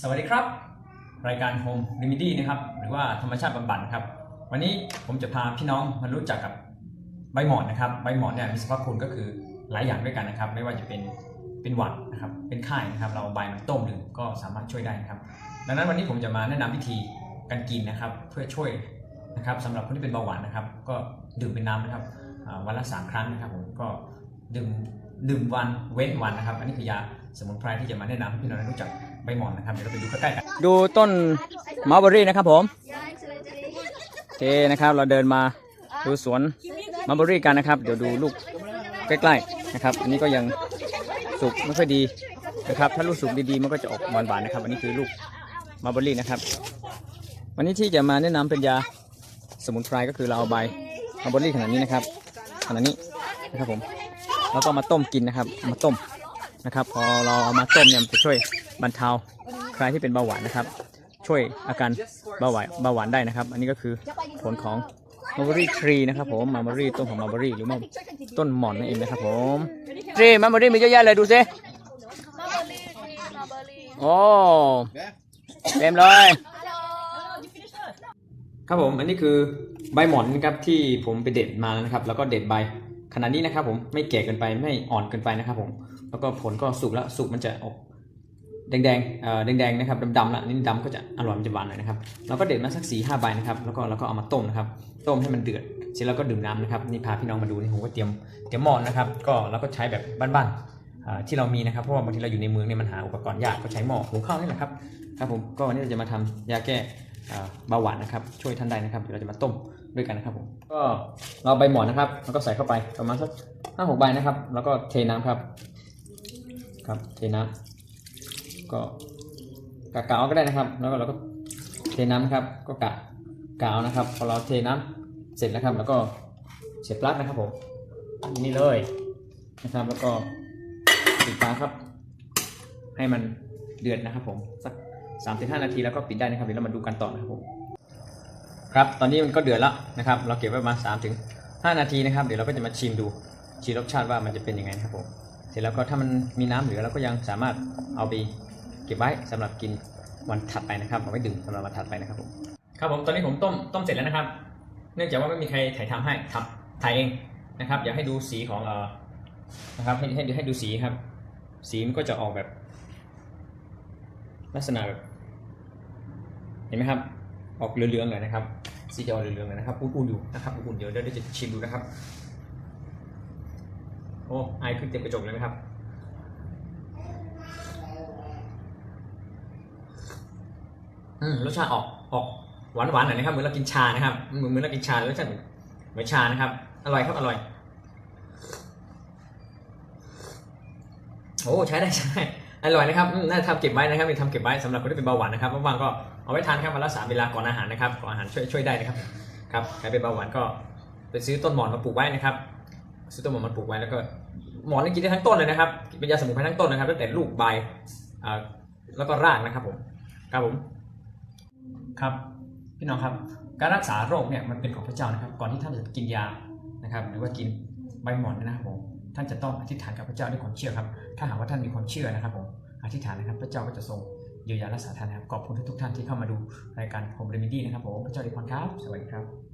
สวัสดีครับ รายการ Home Remedy นะครับหรือว่าธรรมชาติบำบัดครับ วันนี้ผมจะพาพี่น้องมารู้จักกับใบหมอนนะครับใบหมอนเนี่ยมีสรรพคุณก็คือหลายอย่างด้วยกันนะครับ ไม่ว่าจะเป็นเป็นหวัดนะครับเป็นไข้นะครับ เราใบมันต้มดื่มก็สามารถช่วยได้นะครับ ดังนั้นวันนี้ผมจะมาแนะนำวิธีการกินนะครับ เพื่อช่วยนะครับสำหรับคนที่เป็นเบาหวานนะครับ ก็ดื่มเป็นน้ำนะครับวันละสามครั้งนะครับผมก็ดื่มดื่มวันเว้นวันนะครับ อันนี้คือยา สมุนไพรที่จะมาแนะนำให้พี่น้องรู้จักใบหมอนนะครับเดี๋ยวเราไปดูใกล้ๆกันดูต้นมัลเบอรี่นะครับผมโอเคนะครับเราเดินมาดูสวนมัลเบอรี่กันนะครับ เดี๋ยวดูลูกใกล้ๆนะครับ อันนี้ก็ยังสุกไม่ค่อยดีนะครับถ้าลูกสุกดีๆมันก็จะออกหวานๆนะครับ อันนี้คือลูกมัลเบอรี่นะครับ วันนี้ที่จะมาแนะนำเป็นยาสมุนไพรก็คือเราเอาใบมัลเบอรี่ขนาดนี้นะครับขนาดนี้นะครับผมแล้วก็มาต้มกินนะครับ มาต้ม นะครับ พอเราเอามาต้มเนี่ยมันจะช่วยบรรเทาใครที่เป็นเบาหวานนะครับ ช่วยอาการเบาหวานเบาหวานได้นะครับ อันนี้ก็คือผลของมัลเบอรี่ทรีนะครับผมมัลเบอรี่ต้นของมัลเบอรี่หรือว่าต้นหมอนนั่นเองนะครับผมทรีมัลเบอรี่มีเยอะแยะเลยดูสิโอ้เต็มเลยครับผมอันนี้คือใบหมอนนะครับที่ผมไปเด็ดมานะครับ แล้วก็เด็ดใบขนาดนี้นะครับผมไม่แก่เกินไปไม่อ่อนเกินไปนะครับผม แล้วก็ผลก็สุกแล้วสุกมันจะออกแดงๆเอ่อแดงๆนะครับดำๆละนี่ดำก็จะอร่อยมันจะหวานหน่อยนะครับเราก็เด็ดมาสักสี่ห้าใบนะครับ แล้วก็เราก็เอามาต้มนะครับ ต้มให้มันเดือด เสร็จแล้วก็ดื่มน้ำนะครับ นี่พาพี่น้องมาดูนี่ผมก็เตรียมเตรียมหม้อนนะครับ ก็เราก็ใช้แบบบ้านๆที่เรามีนะครับ เพราะว่าบางทีเราอยู่ในเมืองเนี่ยมันหาอุปกรณ์ยาก ก็ใช้หม้อหุงข้าวนี่แหละครับ ครับผมก็วันนี้เราจะมาทำยาแก้อ่เบาหวานนะครับ ช่วยท่านได้นะครับ เดี๋ยวเราจะมาต้มด้วยกันนะครับผม ก็เราใบหมอนนะครับ แล้วก็ใส่เข้าไปประมาณสักห้าหกใบนะครับ แล้วก็เทน้ำครับ ครับเทน้ำก็กะกะเอาก็ได้นะครับ แล้วก็เราก็เทน้ำครับ ก็กะกะเอานะครับ พอเราเทน้ำเสร็จนะครับ แล้วก็เสียบปลั๊กนะครับผมนี่เลยนะครับ แล้วก็ปิดฝาครับ ให้มันเดือดนะครับ ผมสักสามถึงห้านาทีแล้วก็ปิดได้นะครับเดี๋ยวเรามาดูกันต่อนะครับผมครับตอนนี้มันก็เดือดแล้วนะครับ เราเก็บไว้ประมาณสามถึงห้านาทีนะครับ เดี๋ยวเราก็จะมาชิมดูชิมรสชาติว่ามันจะเป็นยังไงนะครับผม เสร็จแล้วก็ถ้ามันมีน้ำเหลือเราก็ยังสามารถเอาไปเก็บไว้สำหรับกินวันถัดไปนะครับเอาไว้ดื่มสำหรับวันถัดไปนะครับผมครับผมตอนนี้ผมต้มต้มเสร็จแล้วนะครับ เนื่องจากว่าไม่มีใครถ่ายทำให้ทำถ่ายเองนะครับ อยากให้ดูสีของเออนะครับให้ให้ให้ดูสีครับ สีมันก็จะออกแบบ ลักษณะแบบ เห็นไหมครับ ออกเหลืองๆเลยนะครับสีจะออกเหลืองๆเลยนะครับอุ่นๆอยู่นะครับอุ่นๆเดี๋ยวเดี๋ยวจะชิมดูนะครับ โอ้ไอขึ้นเต็มกระจกเลยไหมครับ อืมรสชาติออกออกหวานหวานๆหน่อยนะครับ เหมือนเรากินชานะครับ เหมือนเหมือนเรากินชารสชาติเหมือนชานะครับ อร่อยครับอร่อย โอ้ใช้ได้ใช้ได้อร่อยนะครับน่าทำเก็บไว้นะครับมีทำเก็บไว้สำหรับคนที่เป็นเบาหวานนะครับว่างๆก็เอาไว้ทานครับวันละสามเวลาก่อนอาหารนะครับก่อนอาหารช่วยช่วยได้นะครับครับใครเป็นเบาหวานก็ไปซื้อต้นหมอนมาปลูกไว้นะครับ ซื้อต้นหมอนมาปลูกไว้แล้วก็หมอนกินได้ทั้งต้นเลยนะครับเป็นยาสมุนไพรทั้งต้นนะครับตั้งแต่ลูกใบแล้วก็รากนะครับผมครับผมครับพี่น้องครับ การรักษาโรคเนี่ยมันเป็นของพระเจ้านะครับ ก่อนที่ท่านจะกินยานะครับ หรือว่ากินใบหมอนนะครับผมท่านจะต้องอธิษฐานกับพระเจ้าด้วยความเชื่อครับ ถ้าหากว่าท่านมีความเชื่อนะครับผมอธิษฐานนะครับ พระเจ้าก็จะทรงเยียวยารักษาท่านนะครับขอบคุณทุกท่านที่เข้ามาดูรายการ Home Remedy นะครับผมพระเจ้าอวยพรครับ สวัสดีครับ